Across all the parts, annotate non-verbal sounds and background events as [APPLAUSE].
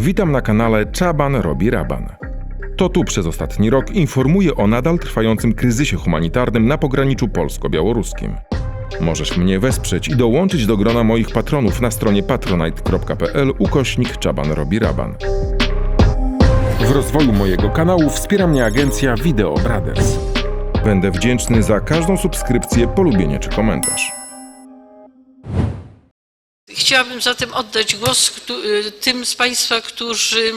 Witam na kanale Czaban robi raban. To tu przez ostatni rok informuję o nadal trwającym kryzysie humanitarnym na pograniczu polsko-białoruskim. Możesz mnie wesprzeć i dołączyć do grona moich patronów na stronie patronite.pl ukośnik Czaban robi raban. W rozwoju mojego kanału wspiera mnie agencja Video Brothers. Będę wdzięczny za każdą subskrypcję, polubienie czy komentarz. Chciałabym zatem oddać głos y, tym z Państwa, którzy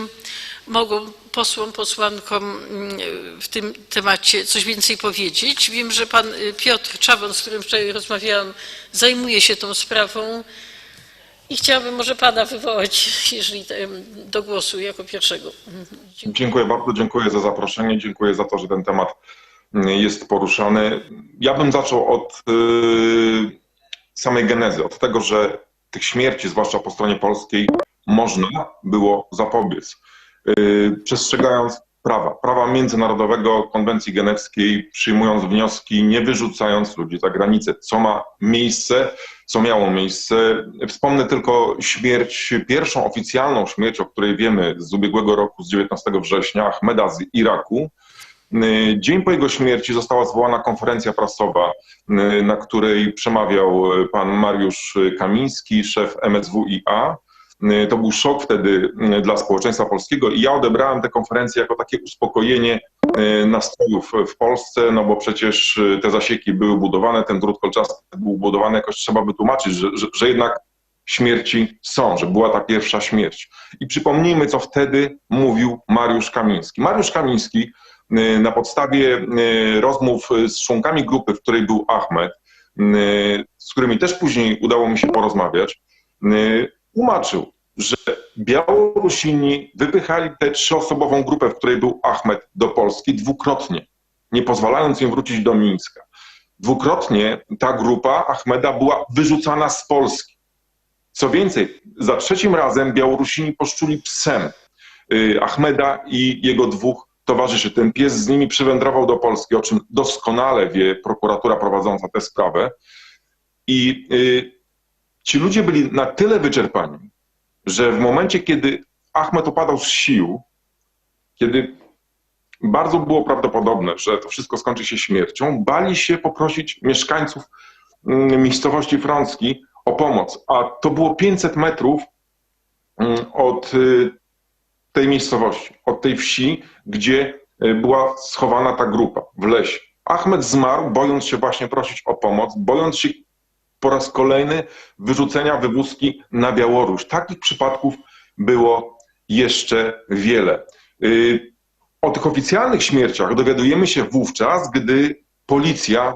mogą posłom, posłankom y, w tym temacie coś więcej powiedzieć. Wiem, że Pan y, Piotr Czabon, z którym wczoraj rozmawiałam, zajmuje się tą sprawą i chciałabym może Pana wywołać, [LAUGHS] jeżeli em, do głosu jako pierwszego. Mhm. Dziękuję. Dziękuję bardzo, dziękuję za zaproszenie, dziękuję za to, że ten temat mm, jest poruszany. Ja bym zaczął od y, samej genezy, od tego, że tych śmierci, zwłaszcza po stronie polskiej, można było zapobiec, y, przestrzegając prawa, prawa międzynarodowego, konwencji genewskiej, przyjmując wnioski, nie wyrzucając ludzi za granicę, co ma miejsce, co miało miejsce. Wspomnę tylko śmierć, pierwszą oficjalną śmierć, o której wiemy z ubiegłego roku, z 19 września, Ahmeda z Iraku. Y, Dzień po jego śmierci została zwołana konferencja prasowa, y, na której przemawiał y, pan Mariusz Kamiński, szef MSWiA. To był szok wtedy dla społeczeństwa polskiego i ja odebrałem tę konferencję jako takie uspokojenie nastrojów w Polsce, no bo przecież te zasieki były budowane, ten drut kolczasty był budowany, jakoś trzeba by tłumaczyć, że, że, że jednak śmierci są, że była ta pierwsza śmierć. I przypomnijmy, co wtedy mówił Mariusz Kamiński. Mariusz Kamiński na podstawie y, rozmów z członkami grupy, w której był Ahmed, y, z którymi też później udało mi się porozmawiać, y, tłumaczył, że Białorusini wypychali tę trzyosobową grupę, w której był Ahmed, do Polski dwukrotnie, nie pozwalając im wrócić do Mińska. Dwukrotnie ta grupa Ahmeda była wyrzucana z Polski. Co więcej, za trzecim razem Białorusini poszczuli psem Ahmeda i jego dwóch towarzyszy. Ten pies z nimi przywędrował do Polski, o czym doskonale wie prokuratura prowadząca tę sprawę. I y, ci ludzie byli na tyle wyczerpani, że w momencie, kiedy Ahmed opadał z sił, kiedy bardzo było prawdopodobne, że to wszystko skończy się śmiercią, bali się poprosić mieszkańców mm, miejscowości Frącki o pomoc. A to było 500 metrów mm, od y, tej miejscowości, od tej wsi, gdzie y, była schowana ta grupa w lesie. Ahmed zmarł, bojąc się właśnie prosić o pomoc, bojąc się po raz kolejny wyrzucenia wywózki na Białoruś. Takich przypadków było jeszcze wiele. Y, O tych oficjalnych śmierciach dowiadujemy się wówczas, gdy policja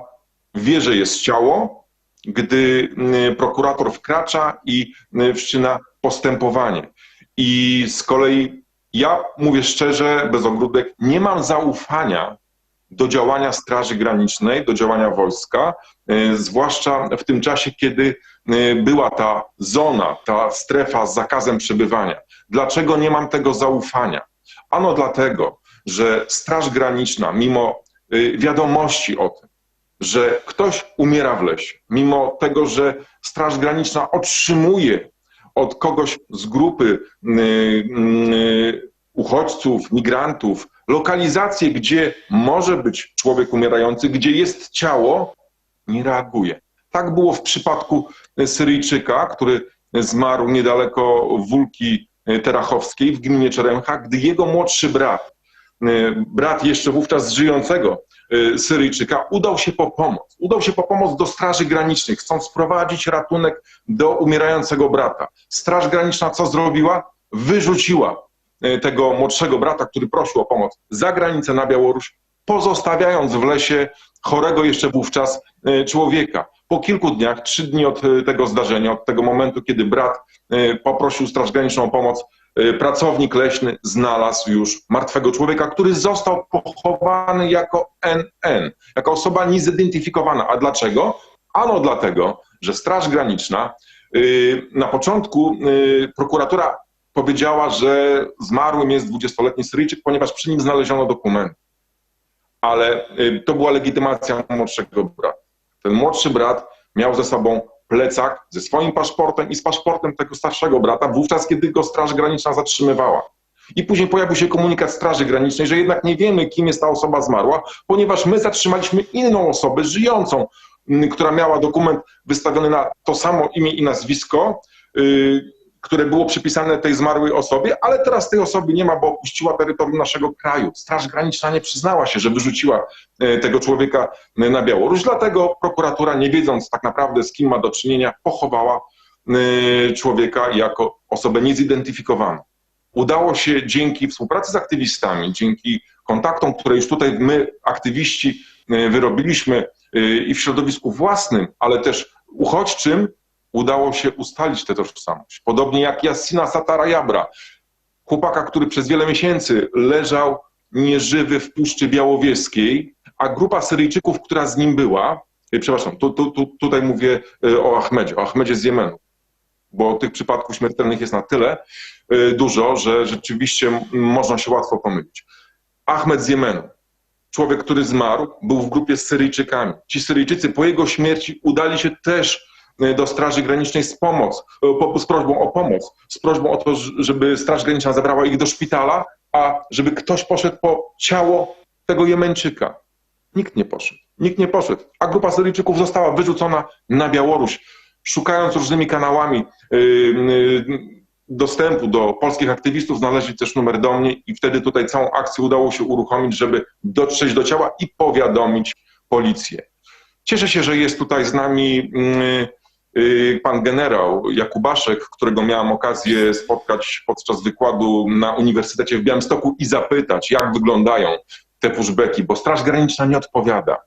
wie, że jest ciało, gdy y, prokurator wkracza i wszczyna postępowanie. I z kolei ja mówię szczerze, bez ogródek, nie mam zaufania do działania Straży Granicznej, do działania wojska, y, zwłaszcza w tym czasie, kiedy y, była ta zona, ta strefa z zakazem przebywania. Dlaczego nie mam tego zaufania? Ano dlatego, że Straż Graniczna, mimo y, wiadomości o tym, że ktoś umiera w lesie, mimo tego, że Straż Graniczna otrzymuje od kogoś z grupy y, y, uchodźców, migrantów, lokalizację, gdzie może być człowiek umierający, gdzie jest ciało, nie reaguje. Tak było w przypadku Syryjczyka, który zmarł niedaleko Wólki Terachowskiej w gminie Czeremcha, gdy jego młodszy brat, brat jeszcze wówczas żyjącego Syryjczyka, udał się po pomoc. Udał się po pomoc do Straży Granicznej, chcąc sprowadzić ratunek do umierającego brata. Straż Graniczna co zrobiła? Wyrzuciła e, tego młodszego brata, który prosił o pomoc, za granicę na Białoruś, pozostawiając w lesie chorego jeszcze wówczas e, człowieka. Po kilku dniach, trzy dni od tego zdarzenia, od tego momentu, kiedy brat poprosił Straż Graniczną o pomoc, pracownik leśny znalazł już martwego człowieka, który został pochowany jako NN, jako osoba niezidentyfikowana. A dlaczego? Ano dlatego, że Straż Graniczna y, na początku y, prokuratura powiedziała, że zmarłym jest 20-letni Syryjczyk, ponieważ przy nim znaleziono dokumenty. Ale y, to była legitymacja młodszego brata. Ten młodszy brat miał ze sobą plecak ze swoim paszportem i z paszportem tego starszego brata, wówczas kiedy go Straż Graniczna zatrzymywała. I później pojawił się komunikat Straży Granicznej, że jednak nie wiemy, kim jest ta osoba zmarła, ponieważ my zatrzymaliśmy inną osobę żyjącą, m, która miała dokument wystawiony na to samo imię i nazwisko, y, które było przypisane tej zmarłej osobie, ale teraz tej osoby nie ma, bo opuściła terytorium naszego kraju. Straż Graniczna nie przyznała się, że wyrzuciła y, tego człowieka y, na Białoruś, dlatego prokuratura, nie wiedząc tak naprawdę z kim ma do czynienia, pochowała y, człowieka jako osobę niezidentyfikowaną. Udało się dzięki współpracy z aktywistami, dzięki kontaktom, które już tutaj my, aktywiści, wyrobiliśmy i w środowisku własnym, ale też uchodźczym, udało się ustalić tę tożsamość. Podobnie jak Yassina Satara Jabra, chłopaka, który przez wiele miesięcy leżał nieżywy w Puszczy Białowieskiej, a grupa Syryjczyków, która z nim była, y, przepraszam, tu, tu, tu, tutaj mówię y, o Ahmedzie, o Ahmedzie z Jemenu, bo tych przypadków śmiertelnych jest na tyle y, dużo, że rzeczywiście można się łatwo pomylić. Ahmed z Jemenu, człowiek, który zmarł, był w grupie z Syryjczykami. Ci Syryjczycy po jego śmierci udali się też do Straży Granicznej z pomoc, po- z prośbą o pomoc, z prośbą o to, żeby Straż Graniczna zabrała ich do szpitala, a żeby ktoś poszedł po ciało tego Jemeńczyka. Nikt nie poszedł. Nikt nie poszedł. A grupa Syryjczyków została wyrzucona na Białoruś, szukając różnymi kanałami y, y, dostępu do polskich aktywistów, znaleźli też numer do mnie i wtedy tutaj całą akcję udało się uruchomić, żeby dotrzeć do ciała i powiadomić policję. Cieszę się, że jest tutaj z nami y, pan generał Jakubaszek, którego miałem okazję spotkać podczas wykładu na Uniwersytecie w Białymstoku i zapytać, jak wyglądają te pushbacki, bo Straż Graniczna nie odpowiada.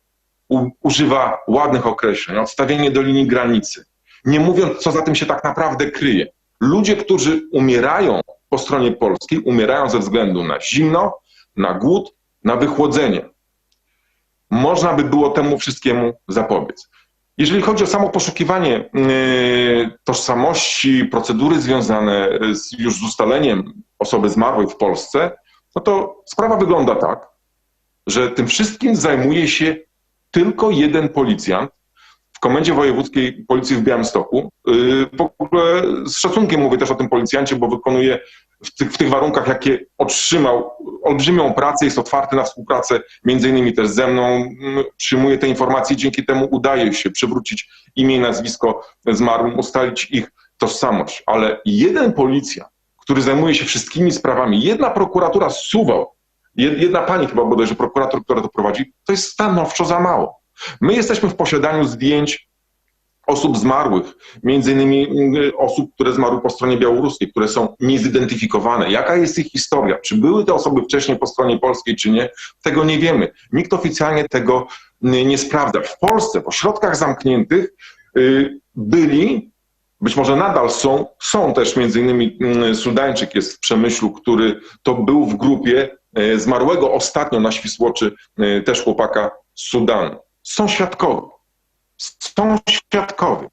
U, używa ładnych określeń, odstawienie do linii granicy, nie mówiąc, co za tym się tak naprawdę kryje. Ludzie, którzy umierają po stronie polskiej, umierają ze względu na zimno, na głód, na wychłodzenie. Można by było temu wszystkiemu zapobiec. Jeżeli chodzi o samo poszukiwanie yy, tożsamości, procedury związane z, już z ustaleniem osoby zmarłej w Polsce, no to sprawa wygląda tak, że tym wszystkim zajmuje się tylko jeden policjant w Komendzie Wojewódzkiej Policji w Białymstoku. Yy, W ogóle z szacunkiem mówię też o tym policjancie, bo wykonuje w tych, w tych warunkach, jakie otrzymał, olbrzymią pracę, jest otwarty na współpracę, między innymi też ze mną, przyjmuje te informacje, dzięki temu udaje się przywrócić imię i nazwisko zmarłym, ustalić ich tożsamość. Ale jeden policjant, który zajmuje się wszystkimi sprawami, jedna prokuratura Suwał, jed- jedna pani chyba bodajże prokurator, która to prowadzi, to jest stanowczo za mało. My jesteśmy w posiadaniu zdjęć osób zmarłych, między innymi mm, osób, które zmarły po stronie białoruskiej, które są niezidentyfikowane. Jaka jest ich historia? Czy były te osoby wcześniej po stronie polskiej, czy nie? Tego nie wiemy. Nikt oficjalnie tego mm, nie sprawdza. W Polsce, w ośrodkach zamkniętych y, byli, być może nadal są, są też między innymi mm, Sudańczyk jest w Przemyślu, który to był w grupie e, zmarłego ostatnio na Świsłoczy e, też chłopaka z Sudanu. Są świadkowie. Są świadkowie.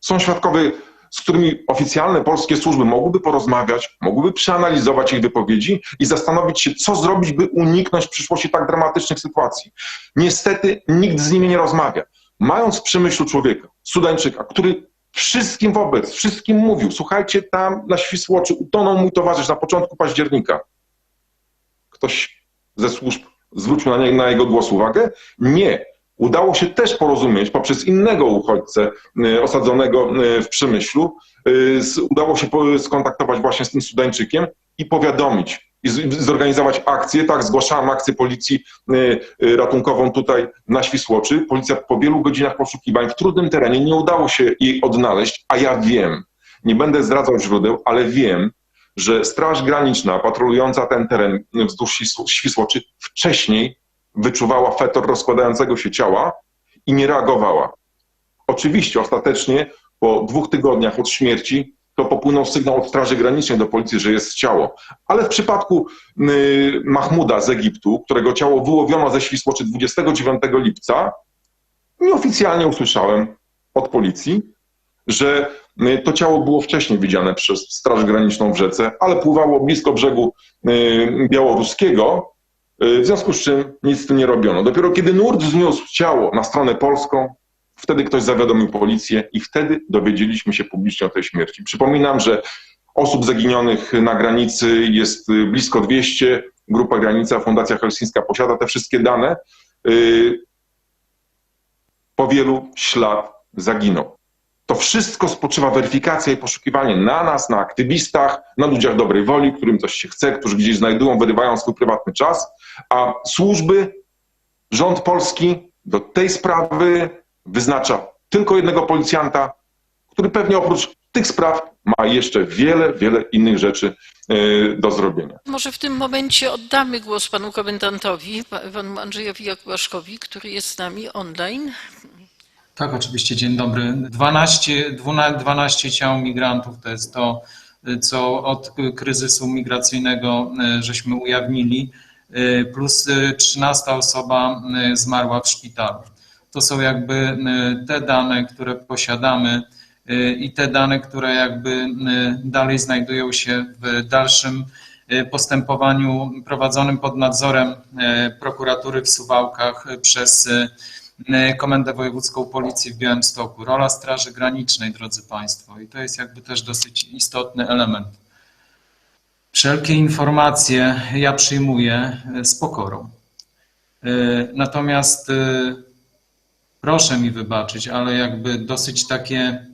Są świadkowie, z którymi oficjalne polskie służby mogłyby porozmawiać, mogłyby przeanalizować ich wypowiedzi i zastanowić się, co zrobić, by uniknąć w przyszłości tak dramatycznych sytuacji. Niestety nikt z nimi nie rozmawia. Mając w przemyślu człowieka, Sudańczyka, który wszystkim wobec, wszystkim mówił, słuchajcie, tam na Świsłoczy utonął mój towarzysz na początku października. Ktoś ze służb zwrócił na, nie, na jego głos uwagę? Nie. Udało się też porozumieć poprzez innego uchodźcę y, osadzonego y, w Przemyślu. y, Udało się skontaktować właśnie z tym Sudańczykiem i powiadomić i zorganizować akcję. Tak, zgłaszałem akcję policji ratunkową tutaj na Świsłoczy. Policja po wielu godzinach poszukiwań w trudnym terenie nie udało się jej odnaleźć, a ja wiem, nie będę zdradzał źródeł, ale wiem, że Straż Graniczna patrolująca ten teren wzdłuż Świsł- Świsłoczy wcześniej wyczuwała fetor rozkładającego się ciała i nie reagowała. Oczywiście ostatecznie po dwóch tygodniach od śmierci to popłynął sygnał od Straży Granicznej do policji, że jest ciało. Ale w przypadku y, Mahmuda z Egiptu, którego ciało wyłowiono ze Świsłoczy 29 lipca, nieoficjalnie usłyszałem od policji, że y, to ciało było wcześniej widziane przez Straż Graniczną w rzece, ale pływało blisko brzegu y, białoruskiego, w związku z czym nic z tym nie robiono. Dopiero kiedy nurt zniósł ciało na stronę polską, Wtedy ktoś zawiadomił policję i wtedy dowiedzieliśmy się publicznie o tej śmierci. Przypominam, że osób zaginionych na granicy jest y, blisko 200. Grupa Granica, Fundacja Helsińska posiada te wszystkie dane. Y, Po wielu ślad zaginął. To wszystko spoczywa weryfikacja i poszukiwanie na nas, na aktywistach, na ludziach dobrej woli, którym coś się chce, którzy gdzieś znajdują, wyrywają swój prywatny czas, a służby, rząd polski do tej sprawy wyznacza tylko jednego policjanta, który pewnie oprócz tych spraw ma jeszcze wiele, wiele innych rzeczy y, do zrobienia. Może w tym momencie oddamy głos panu komendantowi, pa- panu Andrzejowi Jakubaszkowi, który jest z nami online. Tak, oczywiście, dzień dobry. 12, 12, 12 ciał migrantów to jest to, co od kryzysu migracyjnego e, żeśmy ujawnili, e, plus e, 13 osoba e, zmarła w szpitalu. To są jakby te dane, które posiadamy i te dane, które jakby dalej znajdują się w dalszym postępowaniu prowadzonym pod nadzorem prokuratury w Suwałkach przez Komendę Wojewódzką Policji w Białymstoku. Rola Straży Granicznej, drodzy Państwo, i to jest jakby też dosyć istotny element. Wszelkie informacje ja przyjmuję e, z pokorą. E, Natomiast e, proszę mi wybaczyć, ale jakby dosyć takie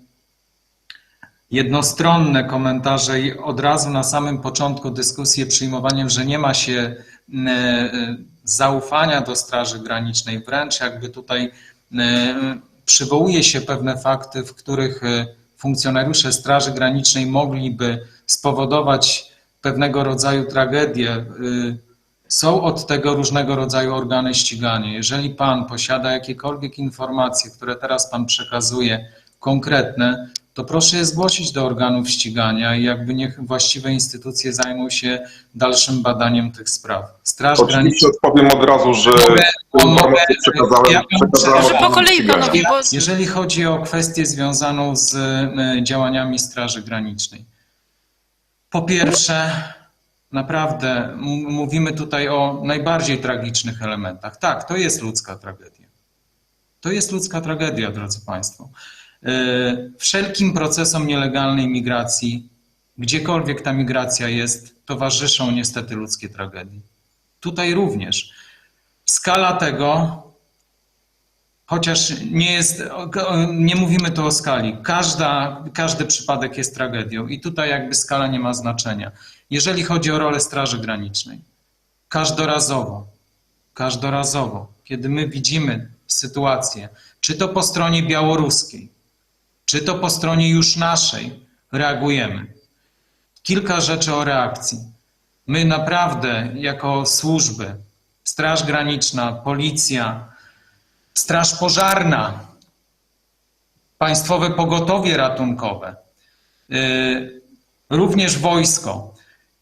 jednostronne komentarze i od razu na samym początku dyskusji przyjmowaniem, że nie ma się zaufania do Straży Granicznej, wręcz jakby tutaj przywołuje się pewne fakty, w których funkcjonariusze Straży Granicznej mogliby spowodować pewnego rodzaju tragedię. e, Są od tego różnego rodzaju organy ścigania. Jeżeli Pan posiada jakiekolwiek informacje, które teraz Pan przekazuje, konkretne, to proszę je zgłosić do organów ścigania i jakby niech właściwe instytucje zajmą się dalszym badaniem tych spraw. Straż Oczywiście Graniczna. odpowiem od razu, że Mogę- mogę- przekazałem, ja- przekazałem Może po kolei panowie, bo Jeżeli chodzi o kwestię związaną z e, działaniami Straży Granicznej. Po pierwsze, naprawdę mówimy tutaj o najbardziej tragicznych elementach. Tak, to jest ludzka tragedia. To jest ludzka tragedia, drodzy Państwo. E, Wszelkim procesom nielegalnej migracji, gdziekolwiek ta migracja jest, towarzyszą niestety ludzkie tragedie. Tutaj również. Skala tego Chociaż nie jest, nie mówimy tu o skali. Każda, każdy przypadek jest tragedią i tutaj jakby skala nie ma znaczenia. Jeżeli chodzi o rolę Straży Granicznej, każdorazowo, każdorazowo, kiedy my widzimy sytuację, czy to po stronie białoruskiej, czy to po stronie już naszej, reagujemy. Kilka rzeczy o reakcji. My naprawdę jako służby, Straż Graniczna, Policja, Straż Pożarna, Państwowe Pogotowie Ratunkowe, y, również wojsko.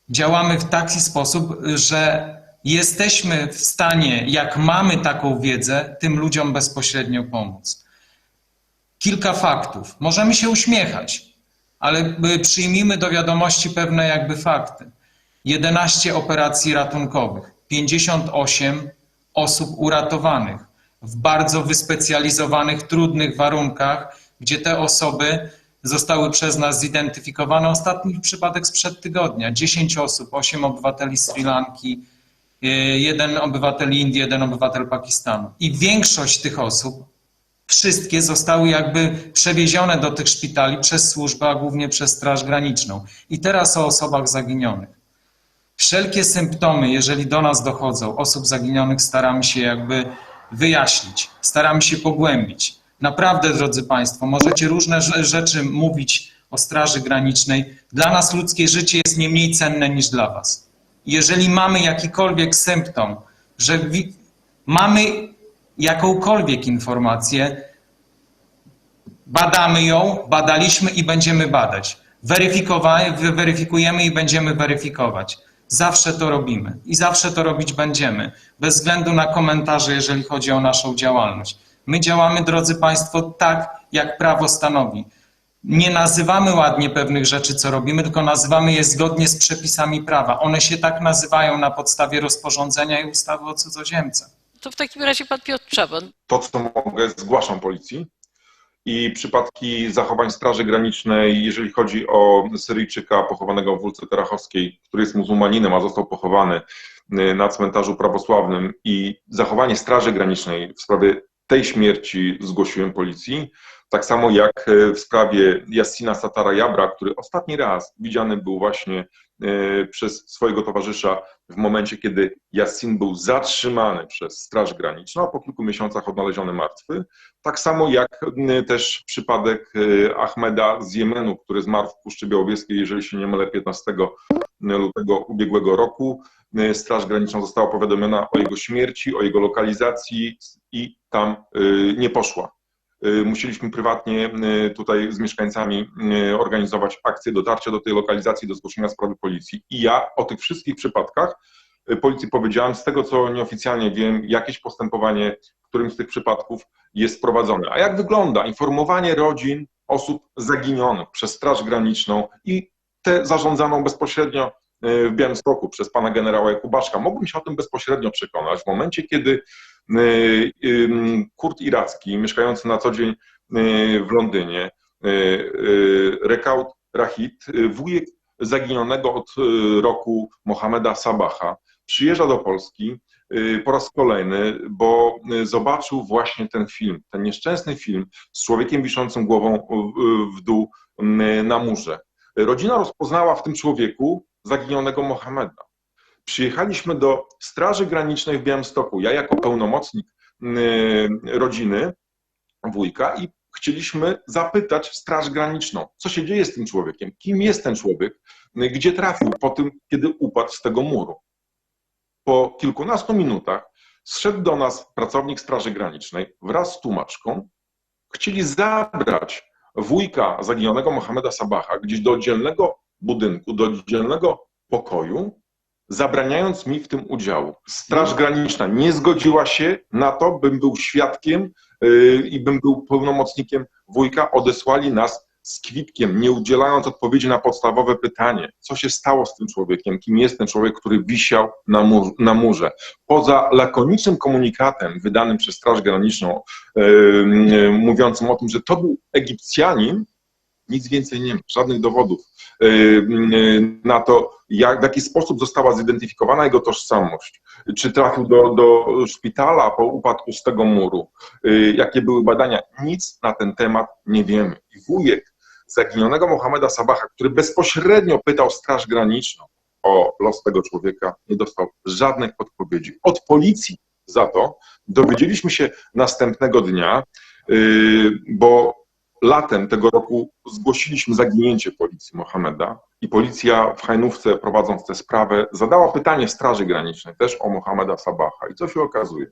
Działamy w taki sposób, że jesteśmy w stanie, jak mamy taką wiedzę, tym ludziom bezpośrednio pomóc. Kilka faktów. Możemy się uśmiechać, ale y, przyjmijmy do wiadomości pewne jakby fakty. 11 operacji ratunkowych, 58 osób uratowanych w bardzo wyspecjalizowanych, trudnych warunkach, gdzie te osoby zostały przez nas zidentyfikowane. Ostatni przypadek sprzed tygodnia. 10 osób, 8 obywateli Sri Lanki, y, jeden obywatel Indii, jeden obywatel Pakistanu. I większość tych osób, wszystkie zostały jakby przewiezione do tych szpitali przez służbę, a głównie przez Straż Graniczną. I teraz o osobach zaginionych. Wszelkie symptomy, jeżeli do nas dochodzą, osób zaginionych, staramy się jakby wyjaśnić, staramy się pogłębić. Naprawdę, drodzy Państwo, możecie różne rze- rzeczy mówić o Straży Granicznej. Dla nas ludzkie życie jest nie mniej cenne niż dla Was. Jeżeli mamy jakikolwiek symptom, że mamy jakąkolwiek informację, badamy ją, badaliśmy i będziemy badać. Weryfikujemy i będziemy weryfikować. Zawsze to robimy i zawsze to robić będziemy, bez względu na komentarze, jeżeli chodzi o naszą działalność. My działamy, drodzy Państwo, tak, jak prawo stanowi. Nie nazywamy ładnie pewnych rzeczy, co robimy, tylko nazywamy je zgodnie z przepisami prawa. One się tak nazywają na podstawie rozporządzenia i ustawy o cudzoziemcach. to w takim razie pan Piotr Czaban. To, co mogę, zgłaszam policji. I przypadki zachowań Straży Granicznej, jeżeli chodzi o Syryjczyka pochowanego w Wólce Terachowskiej, który jest muzułmaninem, a został pochowany y, na cmentarzu prawosławnym i zachowanie Straży Granicznej w sprawie tej śmierci zgłosiłem policji. Tak samo jak y, w sprawie Yassina Satara Jabra, który ostatni raz widziany był właśnie y, przez swojego towarzysza w momencie, kiedy Yassin był zatrzymany przez Straż Graniczną, a po kilku miesiącach odnaleziony martwy. Tak samo jak też przypadek y, Ahmeda z Jemenu, który zmarł w Puszczy Białowieskiej, jeżeli się nie mylę, 15 lutego ubiegłego roku. Straż Graniczna została powiadomiona o jego śmierci, o jego lokalizacji i tam nie poszła. Y, Musieliśmy prywatnie y, tutaj z mieszkańcami y, organizować akcję dotarcia do tej lokalizacji, do zgłoszenia sprawy policji. I ja o tych wszystkich przypadkach policji powiedziałem, z tego co nieoficjalnie wiem, jakieś postępowanie w którymś z tych przypadków jest prowadzone. A jak wygląda informowanie rodzin osób zaginionych przez Straż Graniczną i tę zarządzaną bezpośrednio w Białymstoku przez pana generała Jakubaszka? Mógłbym się o tym bezpośrednio przekonać w momencie, kiedy y, y, Kurt Iracki, mieszkający na co dzień y, w Londynie, Rekaut Rahid, wujek zaginionego od roku Mohameda Sabaha, przyjeżdża do Polski po raz kolejny, bo zobaczył właśnie ten film, ten nieszczęsny film z człowiekiem wiszącym głową w- dół na murze. Rodzina rozpoznała w tym człowieku zaginionego Mohameda. Przyjechaliśmy do Straży Granicznej w Białymstoku, ja jako pełnomocnik y, rodziny, wujka i chcieliśmy zapytać Straż Graniczną, co się dzieje z tym człowiekiem, kim jest ten człowiek, y, gdzie trafił po tym, kiedy upadł z tego muru. Po kilkunastu minutach zszedł do nas pracownik Straży Granicznej wraz z tłumaczką. Chcieli zabrać wujka zaginionego Mohameda Sabaha gdzieś do oddzielnego budynku, do oddzielnego pokoju, zabraniając mi w tym udziału. Straż Graniczna nie zgodziła się na to, bym był świadkiem yy, i bym był pełnomocnikiem wujka. Odesłali nas z kwitkiem, nie udzielając odpowiedzi na podstawowe pytanie, co się stało z tym człowiekiem, kim jest ten człowiek, który wisiał na, mur, na murze. Poza lakonicznym komunikatem wydanym przez Straż Graniczną, yy, mówiącym o tym, że to był Egipcjanin, nic więcej nie ma, żadnych dowodów yy, yy, na to, jak, w jaki sposób została zidentyfikowana jego tożsamość. Czy trafił do, do szpitala po upadku z tego muru, yy, jakie były badania. Nic na ten temat nie wiemy. I wujek zaginionego Mohameda Sabaha, który bezpośrednio pytał Straż Graniczną o los tego człowieka, nie dostał żadnych odpowiedzi. Od policji za to dowiedzieliśmy się następnego dnia, bo latem tego roku zgłosiliśmy zaginięcie policji Mohameda i policja w Hajnówce, prowadząc tę sprawę, zadała pytanie Straży Granicznej też o Mohameda Sabaha. I co się okazuje?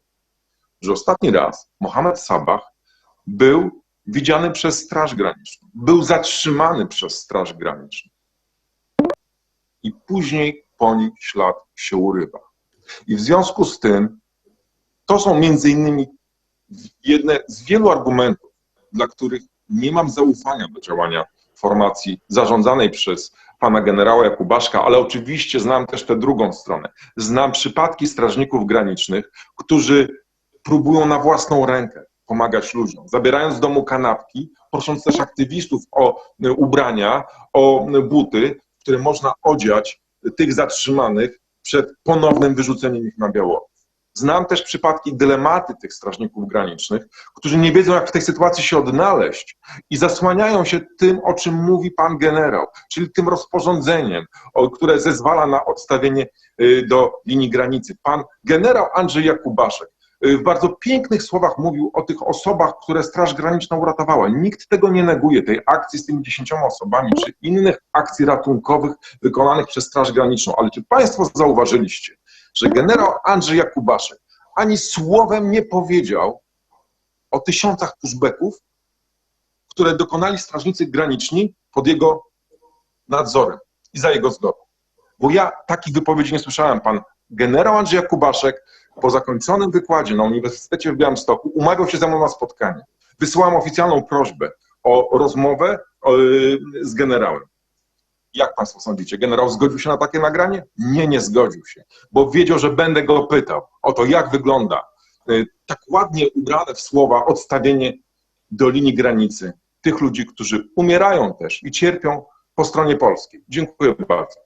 Że ostatni raz Mohamed Sabah był widziany przez Straż Graniczną, był zatrzymany przez Straż Graniczną. I później po nim ślad się urywa. I w związku z tym to są między innymi jedne z wielu argumentów, dla których nie mam zaufania do działania formacji zarządzanej przez pana generała Jakubaszka, ale oczywiście znam też tę drugą stronę. Znam przypadki strażników granicznych, którzy próbują na własną rękę pomagać ludziom, zabierając z domu kanapki, prosząc też aktywistów o ubrania, o buty, które można odziać tych zatrzymanych przed ponownym wyrzuceniem ich na Białoruś. Znam też przypadki, dylematy tych strażników granicznych, którzy nie wiedzą, jak w tej sytuacji się odnaleźć i zasłaniają się tym, o czym mówi pan generał, czyli tym rozporządzeniem, które zezwala na odstawienie y, do linii granicy. Pan generał Andrzej Jakubaszek y, w bardzo pięknych słowach mówił o tych osobach, które Straż Graniczna uratowała. Nikt tego nie neguje, tej akcji z tymi dziesięcioma osobami, czy innych akcji ratunkowych wykonanych przez Straż Graniczną. Ale czy państwo zauważyliście, że generał Andrzej Jakubaszek ani słowem nie powiedział o tysiącach pushbacków, które dokonali strażnicy graniczni pod jego nadzorem i za jego zgodą. Bo ja takich wypowiedzi nie słyszałem. Pan generał Andrzej Jakubaszek po zakończonym wykładzie na Uniwersytecie w Białymstoku umawiał się ze mną na spotkanie. Wysyłałem oficjalną prośbę o rozmowę y, z generałem. Jak Państwo sądzicie, generał zgodził się na takie nagranie? Nie, nie zgodził się, bo wiedział, że będę go pytał o to, jak wygląda y, tak ładnie ubrane w słowa odstawienie do linii granicy tych ludzi, którzy umierają też i cierpią po stronie polskiej. Dziękuję bardzo.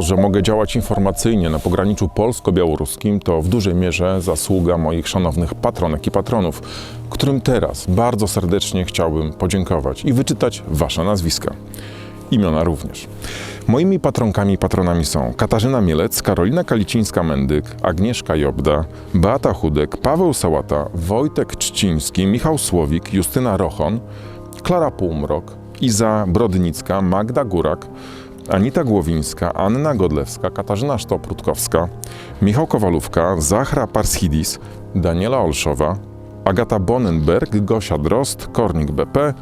Że mogę działać informacyjnie na pograniczu polsko-białoruskim, to w dużej mierze zasługa moich szanownych patronek i patronów, którym teraz bardzo serdecznie chciałbym podziękować i wyczytać Wasze nazwiska. Imiona również. Moimi patronkami i patronami są Katarzyna Mielec, Karolina Kalicińska-Mendyk, Agnieszka Jobda, Beata Chudek, Paweł Sałata, Wojtek Czciński, Michał Słowik, Justyna Rochon, Klara Półmrok, Iza Brodnicka, Magda Górak, Anita Głowińska, Anna Godlewska, Katarzyna Sztop-Rutkowska, Michał Kowalówka, Zachra Parschidis, Daniela Olszowa, Agata Bonenberg, Gosia Drost, Kornik BP,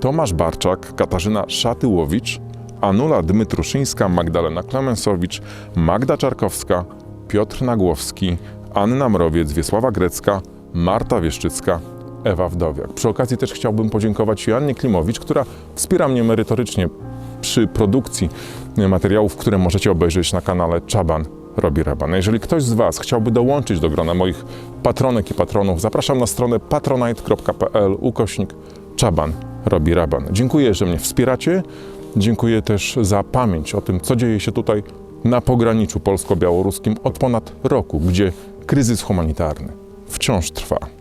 Tomasz Barczak, Katarzyna Szatyłowicz, Anula Dmytruszyńska, Magdalena Klemensowicz, Magda Czarkowska, Piotr Nagłowski, Anna Mrowiec, Wiesława Grecka, Marta Wieszczycka, Ewa Wdowiak. Przy okazji też chciałbym podziękować Joannie Klimowicz, która wspiera mnie merytorycznie przy produkcji materiałów, które możecie obejrzeć na kanale Czaban robi raban. Jeżeli ktoś z Was chciałby dołączyć do grona moich patronek i patronów, zapraszam na stronę patronite.pl ukośnik Czaban robi raban. Dziękuję, że mnie wspieracie. Dziękuję też za pamięć o tym, co dzieje się tutaj na pograniczu polsko-białoruskim od ponad roku, gdzie kryzys humanitarny wciąż trwa.